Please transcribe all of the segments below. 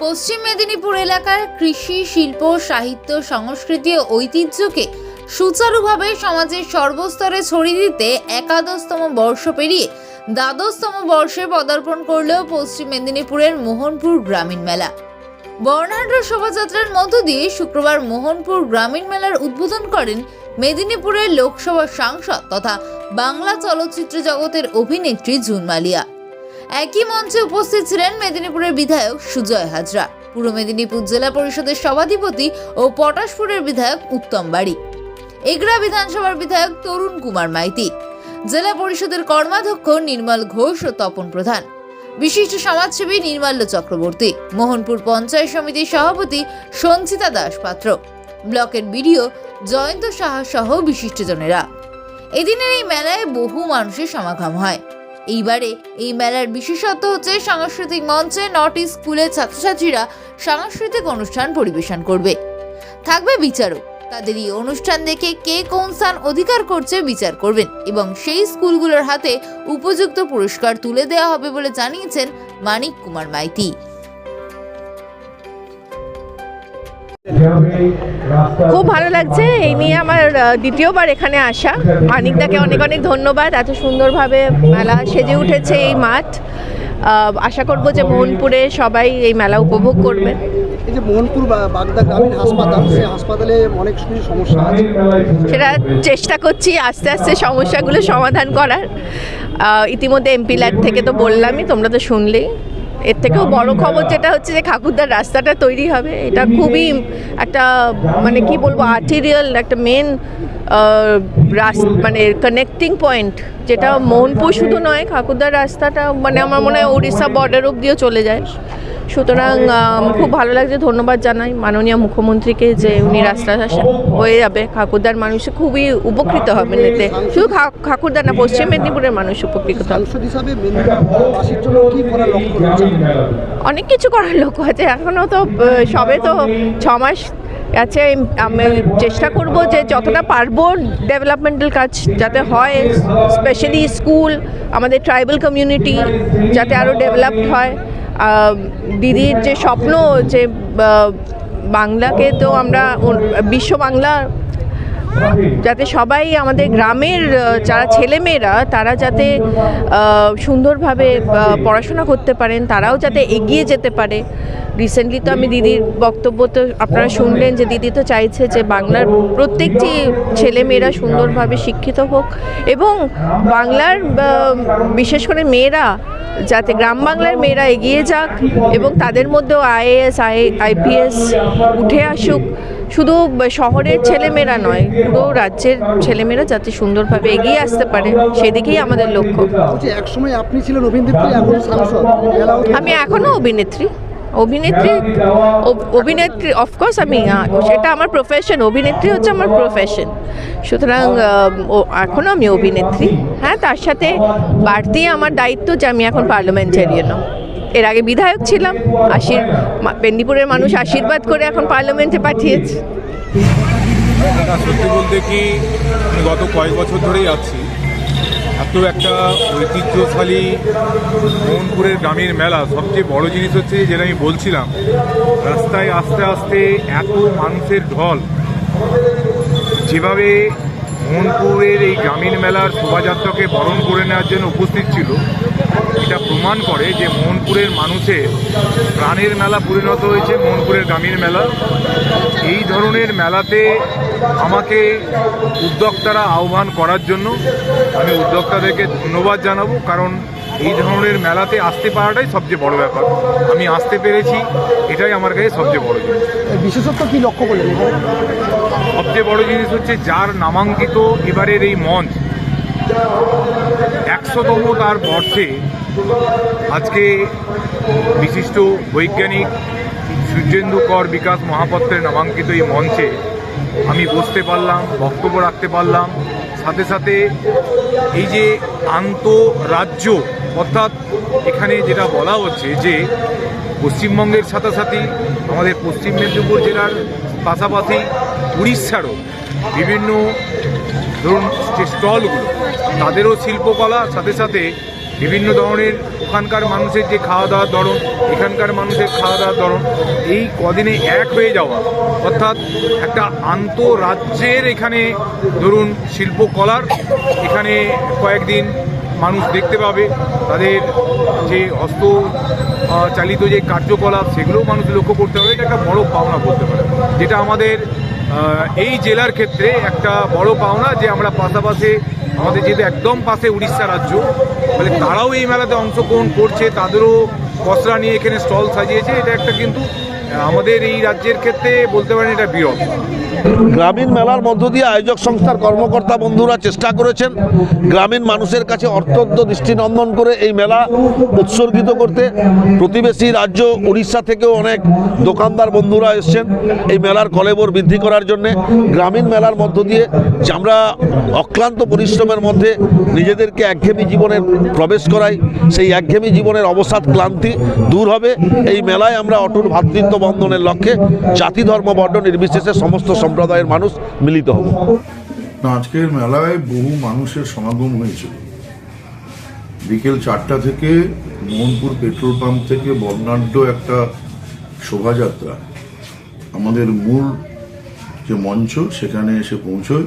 পশ্চিম মেদিনীপুর এলাকার কৃষি, শিল্প, সাহিত্য, সংস্কৃতি ও ঐতিহ্যকে সুচারুভাবে সমাজের সর্বস্তরে ছড়িয়ে দিতে একাদশতম বর্ষ পেরিয়ে দ্বাদশতম বর্ষে পদার্পণ করলেও পশ্চিম মেদিনীপুরের মোহনপুর গ্রামীণ মেলা। বর্ণাঢ্য শোভাযাত্রার মধ্য দিয়ে শুক্রবার মোহনপুর গ্রামীণ মেলার উদ্বোধন করেন মেদিনীপুরের লোকসভা সাংসদ তথা বাংলা চলচ্চিত্র জগতের অভিনেত্রী জুন মালিয়া একই মঞ্চে উপস্থিত ছিলেন মেদিনীপুরের বিধায়ক সুজয় হাজরা, পূর্ব মেদিনীপুর জেলা পরিষদের সভাধিপতি ও পটাশপুরের বিধায়ক উত্তম বাড়ি, এগরা বিধানসভার বিধায়ক তরুণ কুমার মাইতি, জেলা পরিষদের কর্মাধ্যক্ষ নির্মল ঘোষ ও তপন প্রধান, বিশিষ্ট সমাজসেবী নির্মাল্য চক্রবর্তী, মোহনপুর পঞ্চায়েত সমিতির সভাপতি সঞ্চিতা দাস পাত্র, ব্লকের বিডিও জয়ন্ত সাহা সহ বিশিষ্টজনেরা এদিনের এই মেলায় বহু মানুষের সমাগম হয়। এইবারে এই মেলার বিশেষত্ব হচ্ছে সাংস্কৃতিক মঞ্চে ইস্ট স্কুলের ছাত্রছাত্রীরা সাংস্কৃতিক অনুষ্ঠান পরিবেশন করবে। থাকবে বিচারক। তাদের এই অনুষ্ঠান দেখে কে কোন স্থান অধিকার করছে বিচার করবেন এবং সেই স্কুলগুলোর হাতে উপযুক্ত পুরস্কার তুলে দেওয়া হবে বলে জানিয়েছেন মানিক কুমার মাইতি। খুব ভালো লাগছে। এই নিয়ে আমার দ্বিতীয়বার এখানে আসা। মানিকদাকে অনেক অনেক ধন্যবাদ। এত সুন্দরভাবে মেলা সেজে উঠেছে এই মাঠ। আশা করব যে মোহনপুরে সবাই এই মেলা উপভোগ করবে। এই যে মোহনপুর বাগদা গ্রামীণ হাসপাতাল সেই হাসপাতালে অনেক সমস্যা আছে। সেটা চেষ্টা করছি আস্তে আস্তে সমস্যাগুলো সমাধান করার। ইতিমধ্যে এমপি ল্যাড থেকে তো বললামই তোমরা তো শুনলেই। এর থেকেও বড় খবর যেটা হচ্ছে যে ঠাকুরদার রাস্তাটা তৈরি হবে। এটা খুবই একটা মানে কি বলব আর্টেরিয়াল একটা মেন মানে কানেক্টিং পয়েন্ট যেটা মোহনপুর শুধু নয় ঠাকুরদার রাস্তাটা মানে আমার মনে হয় উড়িষ্যা বর্ডার অব্দিও চলে যায়। সুতরাং খুব ভালো লাগছে ধন্যবাদ জানাই মাননীয় মুখ্যমন্ত্রীকে যে উনি রাস্তা হয়ে যাবে। ঠাকুরদার মানুষ খুবই উপকৃত হবেন এতে। শুধু খা- ঠাকুরদার না পশ্চিম মেদিনীপুরের মানুষ উপকৃত হবে অনেক কিছু করার লক্ষ্য আছে। এখনও তো সবে তো ছ মাস আছে। আমি চেষ্টা করব যে যতটা পারব ডেভেলপমেন্টাল কাজ যাতে হয় স্পেশালি স্কুল আমাদের ট্রাইবাল কমিউনিটি যাতে আরও ডেভেলপড হয়। দিদির যে স্বপ্ন যে বাংলাকে তো আমরা বিশ্ব বাংলা যাতে সবাই আমাদের গ্রামের যারা ছেলেমেয়েরা, তারা যাতে সুন্দরভাবে পড়াশোনা করতে পারেন, তারাও যাতে এগিয়ে যেতে পারে। রিসেন্টলি তো আমি দিদির বক্তব্য তো আপনারা শুনলেন যে দিদি তো চাইছে যে বাংলার প্রত্যেকটি ছেলেমেয়েরা সুন্দরভাবে শিক্ষিত হোক এবং বাংলার বিশেষ করে মেয়েরা, যাতে গ্রাম বাংলার মেয়েরা এগিয়ে যাক এবং তাদের মধ্যেও আইএএস, আই, আইপিএস উঠে আসুক। শুধু শহরের ছেলেমেয়েরা নয় পুরো রাজ্যের ছেলেমেয়েরা যাতে সুন্দরভাবে এগিয়ে আসতে পারে সেদিকেই আমাদের লক্ষ্য। একসময় আপনি ছিলেন অভিনেত্রী এখন সাংসদ। আমি এখনও অভিনেত্রী। অভিনেত্রী অভিনেত্রী অফকোর্স আমি সেটা আমার প্রফেশন অভিনেত্রী হচ্ছে আমার প্রফেশন সুতরাং এখনও আমি অভিনেত্রী। হ্যাঁ তার সাথে বাড়তি আমার দায়িত্ব যে আমি এখন পার্লামেন্টারিয়ানও এর আগে বিধায়ক ছিলাম, আশীর মেদিনীপুরের মানুষ আশীর্বাদ করে এখন পার্লামেন্টে পাঠিয়েছে। সত্যি বলতে কি গত কয়েক বছর ধরেই আছি। এত একটা ঐতিহ্যশালী মোহনপুরের গ্রামের মেলা, সবচেয়ে বড় জিনিস হচ্ছে যেটা আমি বলছিলাম, রাস্তায় আস্তে আস্তে এত মানুষের ঢল। যেভাবে মোহনপুরের এই গ্রামীণ মেলার শোভাযাত্রাকে বরণ করে নেওয়ার জন্য উপস্থিত ছিল এটা প্রমাণ করে যে মোহনপুরের মানুষের প্রাণের মেলা পরিণত হয়েছে মোহনপুরের গ্রামীণ মেলা। এই ধরনের মেলাতে আমাকে উদ্যোক্তারা আহ্বান করার জন্য আমি উদ্যোক্তাদেরকে ধন্যবাদ জানাব কারণ এই ধরনের মেলাতে আসতে পারাটাই সবচেয়ে বড় ব্যাপার। আমি আসতে পেরেছি এটাই আমার কাছে সবচেয়ে বড় জিনিস। বিশেষত্ব কি লক্ষ্য করলেন? সবচেয়ে বড় জিনিস হচ্ছে যার নামাঙ্কিত এবারের এই মঞ্চ একশোতম তার বর্ষে আজকে বিশিষ্ট বৈজ্ঞানিক সূর্যেন্দু কর বিকাশ মহাপত্রের নামাঙ্কিত এই মঞ্চে আমি বসতে পারলাম, বক্তব্য রাখতে পারলাম। সাথে সাথে এই যে আন্তরাজ্য, অর্থাৎ এখানে যেটা বলা হচ্ছে যে পশ্চিমবঙ্গের সাথে সাথে আমাদের পশ্চিম মেদিনীপুর জেলার পাশাপাশি উড়িষ্যারও বিভিন্ন ধরুন, যে স্টলগুলো, তাদেরও শিল্পকলা, সাথে সাথে বিভিন্ন ধরনের ওখানকার মানুষের যে খাওয়া দাওয়ার ধরন, এখানকার মানুষের খাওয়া দাওয়ার ধরন, এই কদিনে এক হয়ে যাওয়া, অর্থাৎ একটা আন্তরাজ্যের এখানে ধরুন শিল্পকলার, এখানে কয়েকদিন মানুষ দেখতে পাবে, তাদের যে হস্ত চালিত যে কার্যকলাপ, সেগুলোও মানুষ লক্ষ্য করতে হবে এটা একটা বড় পাওনা বলতে পারে যেটা আমাদের এই জেলার ক্ষেত্রে একটা বড় পাওনা যে আমরা পাশাপাশি আমাদের যেহেতু একদম পাশে উড়িষ্যা রাজ্য মানে তারাও এই মেলাতে অংশগ্রহণ করছে, তাদেরও কসরা নিয়ে এখানে স্টল সাজিয়েছে। এটা একটা কিন্তু আমাদের এই রাজ্যের ক্ষেত্রে বলতে পারেন এটা বিরল। গ্রামীণ মেলার মধ্য দিয়ে আয়োজক সংস্থার কর্মকর্তা বন্ধুরা চেষ্টা করেছেন গ্রামীণ মানুষের কাছে অর্থোদ্য দৃষ্টিনন্দন করে এই মেলা উৎসর্গিত করতে। প্রতিবেশী রাজ্য উড়িষ্যা থেকেও অনেক দোকানদার বন্ধুরা এসছেন এই মেলার কলেবর বৃদ্ধি করার জন্যে। গ্রামীণ মেলার মধ্য দিয়ে যে আমরা অক্লান্ত পরিশ্রমের মধ্যে নিজেদেরকে একঘেমি জীবনে প্রবেশ করাই, সেই একঘেমি জীবনের অবসাদ ক্লান্তি দূর হবে। এই মেলায় আমরা অটুট ভ্রাতৃত্ব বন্ধনের লক্ষ্যে জাতি ধর্ম বর্ণ নির্বিশেষে সমস্ত সম্প্রদায়ের মানুষ মিলিত হব। আজকের মেলায় বহু মানুষের সমাগম হয়েছিল। বিকেল চারটা থেকে মোহনপুর পেট্রোল পাম্প থেকে বর্ণাঢ্য একটা শোভাযাত্রা। আমাদের মূল যে মঞ্চ, সেখানে এসে পৌঁছয়।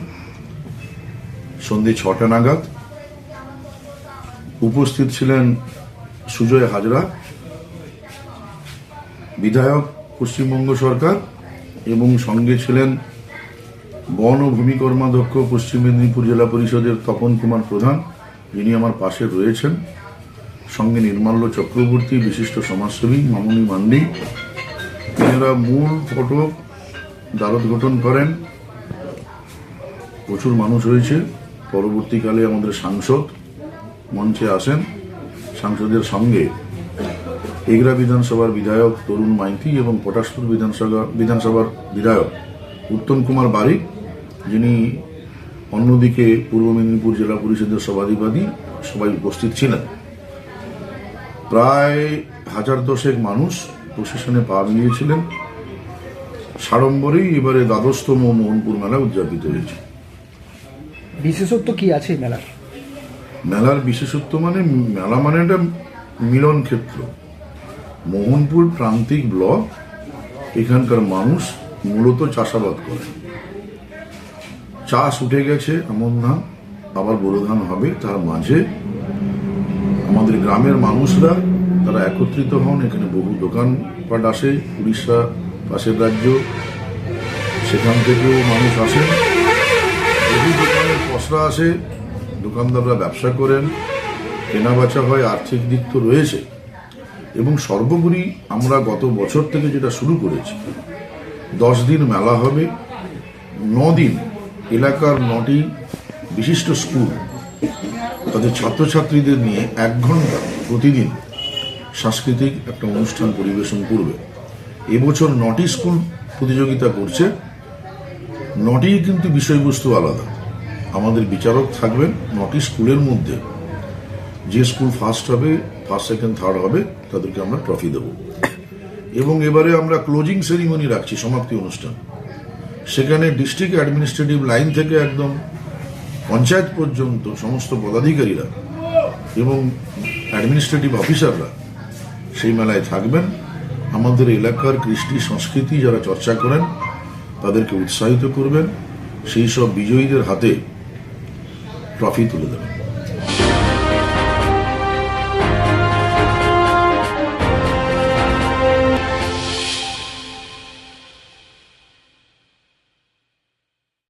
সন্ধে ছটা নাগাদ উপস্থিত ছিলেন সুজয় হাজরা, বিধায়ক পশ্চিমবঙ্গ সরকার এবং সঙ্গে ছিলেন বন ও ভূমি কর্মাধ্যক্ষ, পশ্চিম মেদিনীপুর জেলা পরিষদের তপন কুমার প্রধান, যিনি আমার পাশে রয়েছেন। সঙ্গে নির্মাল্য চক্রবর্তী, বিশিষ্ট সমাজসেবী মামনি মান্ডি। এনারা মূল ফটক দ্বারত গঠন করেন। প্রচুর মানুষ হয়েছে পরবর্তীকালে আমাদের সাংসদ মঞ্চে আসেন। সাংসদের সঙ্গে এগরা বিধানসভার বিধায়ক তরুণ মাইতি এবং পটাশপুর বিধানসভা বিধানসভার বিধায়ক উত্তম কুমার বারিক। যিনি অন্যদিকে পূর্ব মেদিনীপুর জেলা পরিষদের সভাধিপতি সবাই উপস্থিত ছিলেন। প্রায় হাজার দশেক মানুষ প্রশাসনে পা মিলিয়েছিলেন। সাড়ম্বরেই এবারে দ্বাদশতম মোহনপুর মেলা উদযাপিত হয়েছে। বিশেষত্ব কি আছে মেলার? মেলার বিশেষত্ব মানে মেলা মানে একটা মিলন ক্ষেত্র। মোহনপুর প্রান্তিক ব্লক এখানকার মানুষ মূলত চাষাবাদ করে চাষ উঠে গেছে, এমন না। আবার বোরো ধান হবে তার মাঝে। আমাদের গ্রামের মানুষরা তারা একত্রিত হন, এখানে বহু দোকানপাট আসে, উড়িষ্যা পাশের রাজ্য, সেখান থেকেও মানুষ আসেন বহু দোকানের পসরা আসে, দোকানদাররা ব্যবসা করেন কেনা বেচা হয়, আর্থিক দিক তো রয়েছে। এবং সর্বোপরি আমরা গত বছর থেকে যেটা শুরু করেছি, দশ দিন মেলা হবে, ন দিন এলাকার নটি বিশিষ্ট স্কুল তাদের ছাত্রছাত্রীদের নিয়ে এক ঘণ্টা প্রতিদিন সাংস্কৃতিক একটা অনুষ্ঠান পরিবেশন করবে। এবছর নটি স্কুল প্রতিযোগিতা করছে। নটি কিন্তু বিষয়বস্তু আলাদা। আমাদের বিচারক থাকবেন নটি স্কুলের মধ্যে। যে স্কুল ফার্স্ট হবে ফার্স্ট সেকেন্ড থার্ড হবে, তাদেরকে আমরা ট্রফি দেব। এবং এবারে আমরা ক্লোজিং সেরিমনি রাখছি, সমাপ্তি অনুষ্ঠান। সেখানে ডিস্ট্রিক্ট অ্যাডমিনিস্ট্রেটিভ লাইন থেকে একদম পঞ্চায়েত পর্যন্ত সমস্ত পদাধিকারীরা এবং অ্যাডমিনিস্ট্রেটিভ অফিসাররা সেই মেলায় থাকবেন। আমাদের এলাকার কৃষ্টি সংস্কৃতি যারা চর্চা করেন, তাদেরকে উৎসাহিত করবেন। সেই সব বিজয়ীদের হাতে ট্রফি তুলে দেবেন।